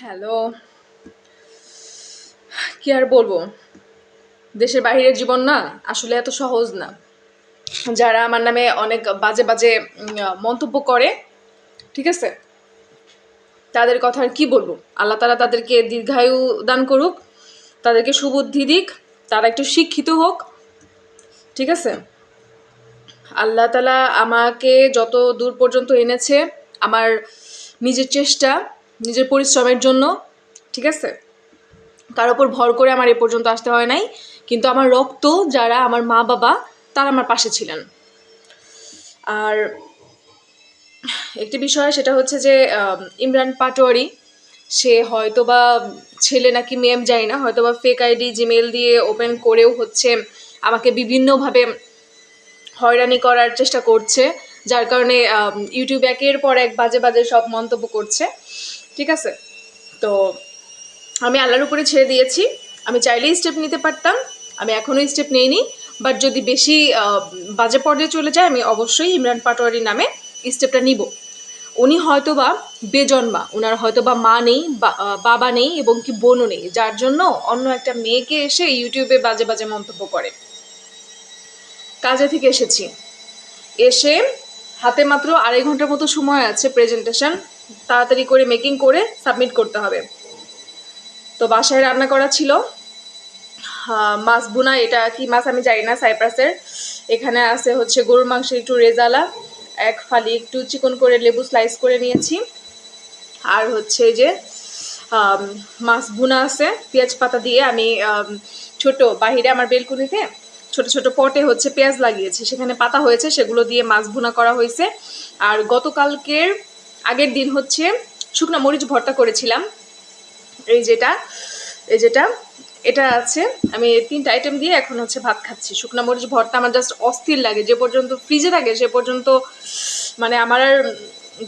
Hello. কি আর বলব? দেশের বাইরের জীবন না আসলে এত সহজ না। যারা আমার নামে অনেক বাজে বাজে মন্তব্য করে, ঠিক আছে? তাদের কথা আর কি বলব? আল্লাহ তালা তাদেরকে দীর্ঘায়ু দান করুক, তাদেরকে সুবুদ্ধি দিক, তারা একটু শিক্ষিত হোক, ঠিক আছে? আল্লাহ তালা আমাকে যত দূর পর্যন্ত এনেছে, আমার নিজের চেষ্টা নিজের পরিশ্রমের জন্য, ঠিক আছে? তার উপর ভর করে আমার এ পর্যন্ত আসতে হয় নাই। কিন্তু আমার রক্ত, যারা আমার মা বাবা, তারা আমার পাশে ছিলেন। আর একটি বিষয় সেটা হচ্ছে যে ইমরান পাটোয়ারি, সে হয়তো বা ছেলে নাকি মেয়ে জানি না হয়তো বা ফেক আইডি জিমেল দিয়ে ওপেন করেও হচ্ছে আমাকে বিভিন্নভাবে হয়রানি করার চেষ্টা করছে, যার কারণে ইউটিউব একের পর এক বাজে বাজে সব মন্তব্য করছে। ঠিক আছে? তো আমি আল্লাহর উপরে ছেড়ে দিয়েছি। আমি চাইলেই স্টেপ নিতে পারতাম, আমি এখনও স্টেপ নেইনি। বাট যদি বেশি বাজে পর্যায়ে চলে যায়, আমি অবশ্যই ইমরান পাটোয়ারি নামে স্টেপটা নিব। উনি হয়তো বা বেজন্মা ওনার হয়তো বা মা নেই বাবা নেই এবং কি বোনও নেই, যার জন্য অন্য একটা মেয়েকে এসে ইউটিউবে বাজে বাজে মন্তব্য করে। কাজে থেকে এসেছি। এসে হাতে মাত্র আড়াই ঘণ্টার মতো সময় আছে প্রেজেন্টেশন তাড়াতাড়ি করে মেকিং করে সাবমিট করতে হবে। তো বাসায় রান্না করা ছিল। মাছ বুনা এটা কি মাছ আমি জানি না সাইপ্রাসের। এখানে আছে হচ্ছে গরুর মাংস একটু রেজালা এক ফালি একটু চিকন করে লেবু স্লাইস করে নিয়েছি। আর হচ্ছে যে মাছ বুনা আছে পেঁয়াজ পাতা দিয়ে আমি আম, ছোট বাহিরে আমার বেলকুনিতে ছোট ছোট পটে হচ্ছে পেঁয়াজ লাগিয়েছি। সেখানে পাতা হয়েছে, সেগুলো দিয়ে মাছ ভুনা করা হয়েছে। আর গতকালকের আগের দিন হচ্ছে শুকনো মরিচ ভর্তা করেছিলাম। এই যেটা এই যেটা, এটা আছে। আমি তিনটা আইটেম দিয়ে এখন হচ্ছে ভাত খাচ্ছি। শুকনো মরিচ ভর্তা আমার জাস্ট অস্থির লাগে। যে পর্যন্ত ফ্রিজে থাকে, সে পর্যন্ত মানে আমার আর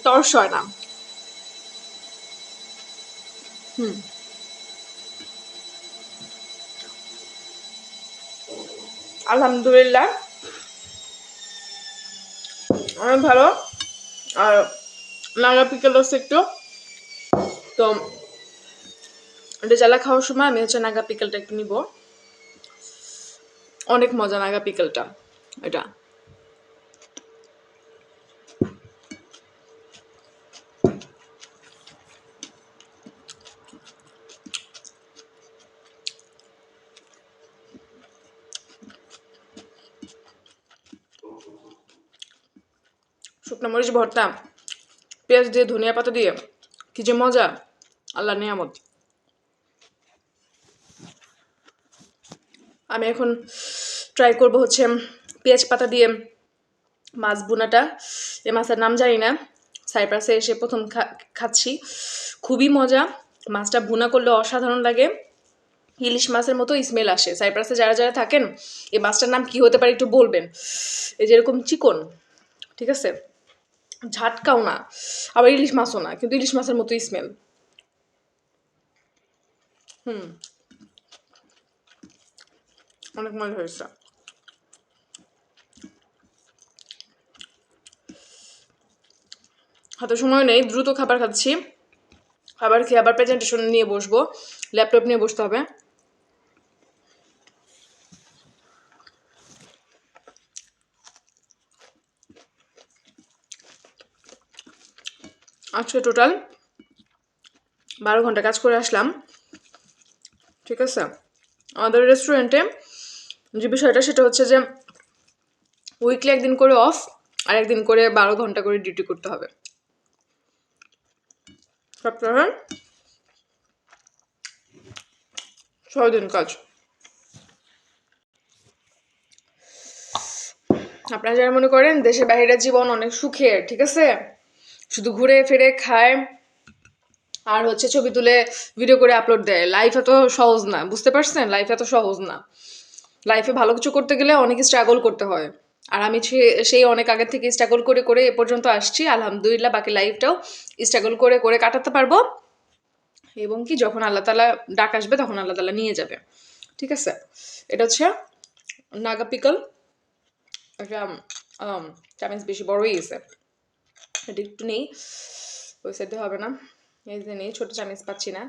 তর্স হয় না। হুম। আলহামদুলিল্লাহ। অনেক ভালো। আর নাগা পিকে আছে একটু। তো এটা জ্বালা খাওয়ার সময় আমি হচ্ছে নাগা পিকেলটা একটু নিব। অনেক মজা নাগা পিকেলটা এটা। শুকনো মরিচ, ভর্তা, পেঁয়াজ দিয়ে ধনিয়া পাতা দিয়ে, কি যে মজা, আল্লাহ নিয়ামত। আমি এখন ট্রাই করব হচ্ছে পেঁয়াজ পাতা দিয়ে মাছ বোনাটা এ মাছের নাম জানি না, সাইপ্রাসে এসে প্রথম খাচ্ছি। খুবই মজা, মাছটা ভুনা করলে অসাধারণ লাগে। ইলিশ মাছের মতো স্মেল আসে। সাইপ্রাসে যারা যারা থাকেন এই মাছটার নাম কি হতে পারে একটু বলবেন। এই যেরকম চিকন, ঠিক আছে? ঝাটকাও না, আবার ইলিশ মাছও না, কিন্তু ইলিশ মাছের মতো স্মেল হুম। অনেক মজা হয়েছে। হাতে সময় নেই, দ্রুত খাবার খাচ্ছি। খাবার খেয়ে আবার প্রেজেন্টেশন নিয়ে বসবো ল্যাপটপ নিয়ে বসতে হবে। আজকে টোটাল বারো ঘণ্টা কাজ করে আসলাম। ঠিক আছে? আমাদের রেস্টুরেন্টে যে বিষয়টা সেটা হচ্ছে যে উইকলি একদিন করে অফ আর একদিন করে বারো ঘণ্টা করে ডিউটি করতে হবে। সপ্তাহে ছয় দিন কাজ। আপনারা যারা মনে করেন দেশের বাইরের জীবন অনেক সুখের, ঠিক আছে? শুধু ঘুরে ফিরে খায় আর হচ্ছে ছবি তুলে ভিডিও করে আপলোড দেয়। লাইফ এত সহজ না বুঝতে পারছেন? লাইফ এত সহজ না। লাইফে ভালো কিছু করতে গেলে অনেক স্ট্রাগল করতে হয়। আর আমি সেই অনেক আগে থেকে স্ট্রাগল করে করে এ পর্যন্ত আসছি। আলহামদুলিল্লাহ বাকি লাইফটাও স্ট্রাগল করে করে কাটাতে পারব। এবং কি যখন আল্লাহ তালা ডাক আসবে তখন আল্লাহ তালা নিয়ে যাবে। ঠিক আছে? এটা হচ্ছে নাগা পিকল। এটা um, চামিচ বেশি বড়ই গেছে এটা একটু নেই। ওই সাইডে হবে না। এই যে নেই, ছোটো চামিচ পাচ্ছি না।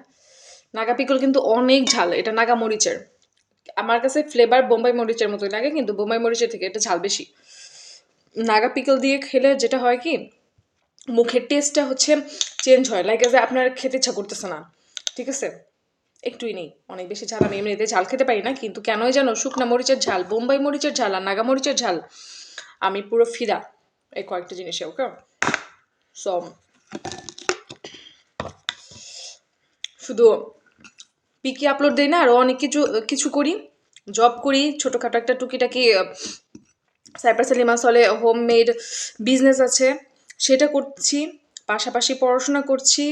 নাগা পিকল কিন্তু অনেক ঝাল, এটা নাগা মরিচের। আমার কাছে ফ্লেভার বোম্বাই মরিচের মতোই লাগে, কিন্তু বোম্বাই মরিচের থেকে এটা ঝাল বেশি। নাগা পিকল দিয়ে খেলে যেটা হয় কি, মুখের টেস্টটা হচ্ছে চেঞ্জ হয়। লাইক যে আপনার খেতে ইচ্ছা করতেছে না। ঠিক আছে? একটুই নেই। অনেক বেশি ঝাল আমি এমনিতে ঝাল খেতে পারি না, কিন্তু কেনই জানো, শুকনা মরিচের ঝাল, বোম্বাই মরিচের ঝাল আর নাগা মরিচের ঝাল, আমি পুরো ফিদা এই কয়েকটা জিনিসে, ওকে? সো শুধু পিকি আপলোড দেই না আরও অনেক কিছু কিছু করি জব করি, ছোটোখাটো একটা টুকিটাকি সাইপ্রাস লিমাস হলে হোম মেড বিজনেস আছে, সেটা করছি, পাশাপাশি পড়াশোনা করছি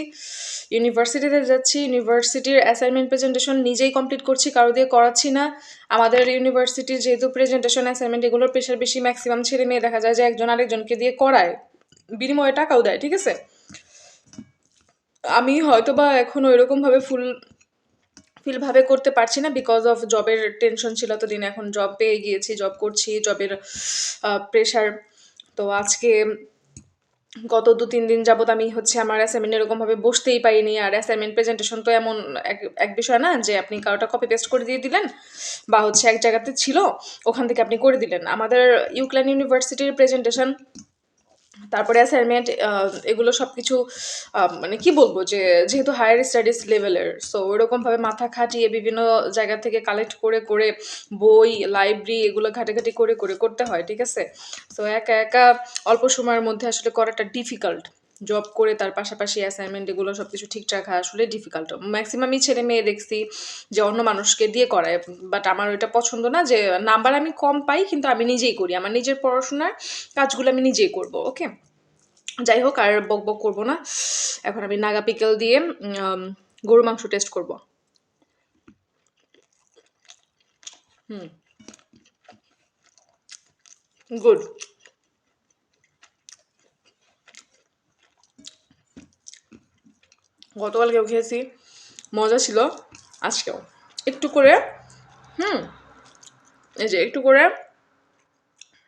ইউনিভার্সিটিতে যাচ্ছি ইউনিভার্সিটির অ্যাসাইনমেন্ট প্রেজেন্টেশন নিজেই কমপ্লিট করছি, কারও দিয়ে করাচ্ছি না, আমাদের ইউনিভার্সিটির যেহেতু প্রেজেন্টেশন অ্যাসাইনমেন্ট এগুলোর প্রেশার বেশি ম্যাক্সিমাম ছেলে মেয়ে দেখা যায় যে একজন আরেকজনকে দিয়ে করায়। বিনিময়ে টাকাও দেয়, ঠিক আছে? আমি হয়তো বা এখন ওইরকমভাবে ফুল ফিলভাবে করতে পারছি না বিকজ অফ জবের টেনশন ছিল তো দিন এখন জব পেয়ে গিয়েছি জব করছি জবের প্রেশার তো আজকে গত দু, তিন দিন যাবত আমি হচ্ছে আমার অ্যাসাইনমেন্ট এরকমভাবে বসতেই পারিনি আর অ্যাসাইনমেন্ট প্রেজেন্টেশন তো এমন এক এক বিষয় না যে আপনি কারোটা কপি পেস্ট করে দিয়ে দিলেন বা হচ্ছে এক জায়গাতে ছিল, ওখান থেকে আপনি করে দিলেন। আমাদের ইউক্ল্যান ইউনিভার্সিটির প্রেজেন্টেশন তারপরে অ্যাসাইনমেন্ট এগুলো সব কিছু মানে কি বলব যে, যেহেতু হায়ার স্টাডিজ লেভেলের সো ওরকমভাবে মাথা খাটিয়ে বিভিন্ন জায়গা থেকে কালেক্ট করে করে বই লাইব্রেরি এগুলো ঘাটাঘাটি করে করে করতে হয়, ঠিক আছে? সো একা একা অল্প সময়ের মধ্যে আসলে করাটা ডিফিকাল্ট জব করে তার পাশাপাশি অ্যাসাইনমেন্ট এগুলো সব কিছু ঠিকঠাক আসলে ডিফিকাল্ট ম্যাক্সিমামই ছেলে মেয়ে দেখছি যে অন্য মানুষকে দিয়ে করায়। বাট আমার ওইটা পছন্দ না যে নাম্বার আমি কম পাই কিন্তু আমি নিজেই করি। আমার নিজের পড়াশোনার কাজগুলো আমি নিজেই করব ওকে যাই হোক, আর বক বক করব না। এখন আমি নাগা পিকেল দিয়ে গরু মাংস টেস্ট করব। হুম। গুড গতকালকেও খেয়েছি। মজা ছিল। আজকেও। একটু করে, হুম, এই যে একটু করে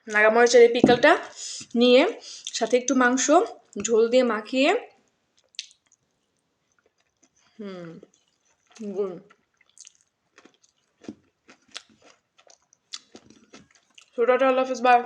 নাগামরিচের এই পিকলটা নিয়ে, সাথে একটু মাংস, ঝোল দিয়ে মাখিয়ে, হুম ছোটাটা আল্লাহ হাফিজ বাই